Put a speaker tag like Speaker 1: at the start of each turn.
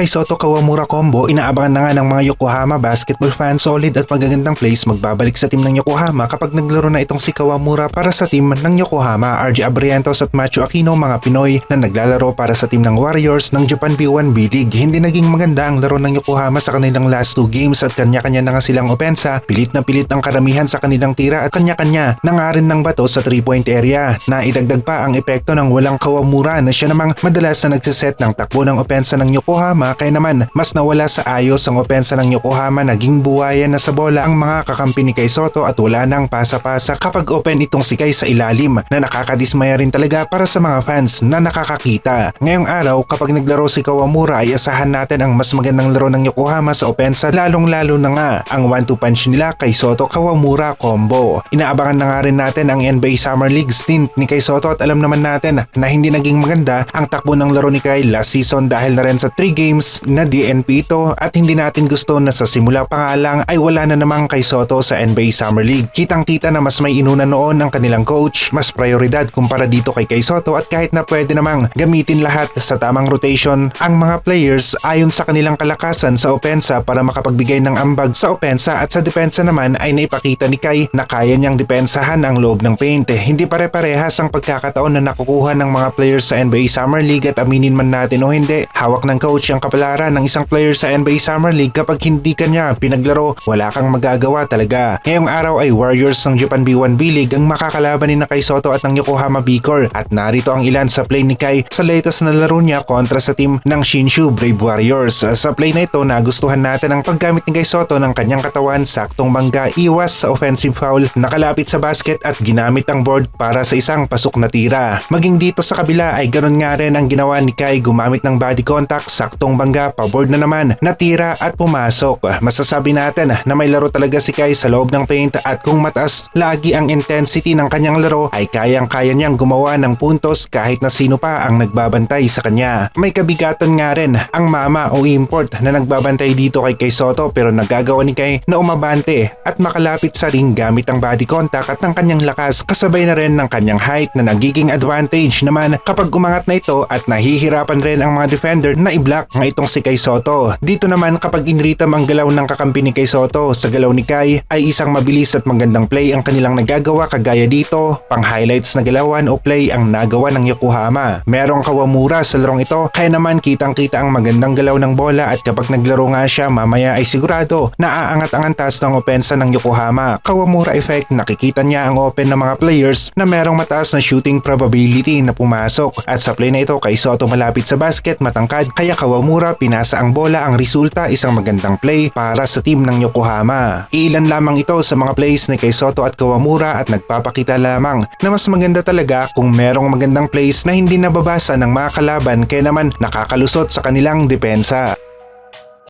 Speaker 1: kay Soto Kawamura combo, inaabangan na nga ng mga Yokohama basketball fans solid at magagandang plays magbabalik sa team ng Yokohama kapag naglaro na itong si Kawamura para sa team ng Yokohama. RJ Abrientos at Macho Aquino mga Pinoy na naglalaro para sa team ng Warriors ng Japan B1 B-League. Hindi naging maganda ang laro ng Yokohama sa kanilang last two games at kanya-kanya na nga silang opensa. Pilit na pilit ang karamihan sa kanilang tira at kanya-kanya na nga rin ng bato sa 3-point area. Na idagdag pa ang epekto ng walang Kawamura na siya namang madalas na nagsiset ng takbo ng opensa ng Yokohama kaya naman mas nawala sa ayos ang opensa ng Yokohama naging buwayan na sa bola ang mga kakampi ni Kay Soto at wala nang pasa-pasa kapag open itong si Kay sa ilalim na nakakadismaya rin talaga para sa mga fans na nakakakita. Ngayong araw kapag naglaro si Kawamura ay asahan natin ang mas magandang laro ng Yokohama sa opensa lalong lalo na nga ang 1-2 punch nila kay Soto Kawamura combo. Inaabangan na nga rin natin ang NBA Summer League stint ni Kay Soto at alam naman natin na hindi naging maganda ang takbo ng laro ni Kay last season dahil na rin sa 3 games na DNP ito at hindi natin gusto na sa simula pa nga lang ay wala na namang kay Soto sa NBA Summer League. Kitang kita na mas may inuna noon ang kanilang coach, mas prioridad kumpara dito kay Kay Soto at kahit na pwede namang gamitin lahat sa tamang rotation ang mga players ayon sa kanilang kalakasan sa opensa para makapagbigay ng ambag sa opensa at sa depensa naman ay naipakita ni Kay na kaya niyang depensahan ang loob ng paint. Hindi pare-parehas ang pagkakataon na nakukuha ng mga players sa NBA Summer League at aminin man natin o hindi, hawak ng coach ang kapalaran ng isang player sa NBA Summer League kapag hindi kanya pinaglaro, wala kang magagawa talaga. Ngayong araw ay Warriors ng Japan B1 B-League ang makakalaban ni na Kay Soto at ng Yokohama B-Core at narito ang ilan sa play ni Kai sa latest na laro niya kontra sa team ng Shinshu Brave Warriors. Sa play na ito, nagustuhan natin ang paggamit ni Kay Soto ng kanyang katawan, saktong bangga, iwas sa offensive foul, nakalapit sa basket at ginamit ang board para sa isang pasok na tira. Maging dito sa kabila ay ganun nga rin ang ginawa ni Kai gumamit ng body contact, saktong bangga, paboard na naman, natira at pumasok. Masasabi natin na may laro talaga si Kai sa loob ng paint at kung mataas lagi ang intensity ng kanyang laro ay kayang-kaya niyang gumawa ng puntos kahit na sino pa ang nagbabantay sa kanya. May kabigatan nga rin ang mama o import na nagbabantay dito kay Kai Soto pero nagagawa ni Kai na umabante at makalapit sa ring gamit ang body contact at ng kanyang lakas kasabay na rin ng kanyang height na nagiging advantage naman kapag umangat na ito at nahihirapan rin ang mga defender na i-block ng itong si Kai Soto. Dito naman kapag inritam ang galaw ng kakampi ni Kai Soto sa galaw ni Kai ay isang mabilis at magandang play ang kanilang nagagawa kagaya dito pang highlights na galawan o play ang nagawa ng Yokohama. Merong kawamura sa larong ito kaya naman kitang kita ang magandang galaw ng bola at kapag naglaro nga siya mamaya ay sigurado na aangat ang antas ng opensa ng Yokohama. Kawamura effect nakikita niya ang open ng mga players na merong mataas na shooting probability na pumasok at sa play na ito kay Soto malapit sa basket matangkad kaya Kawamura pinasa ang bola ang resulta isang magandang play para sa team ng Yokohama. Ilan lamang ito sa mga plays ni kay Soto at Kawamura at nagpapakita lamang na mas maganda talaga kung merong magandang plays na hindi nababasa ng mga kalaban kaya naman nakakalusot sa kanilang depensa.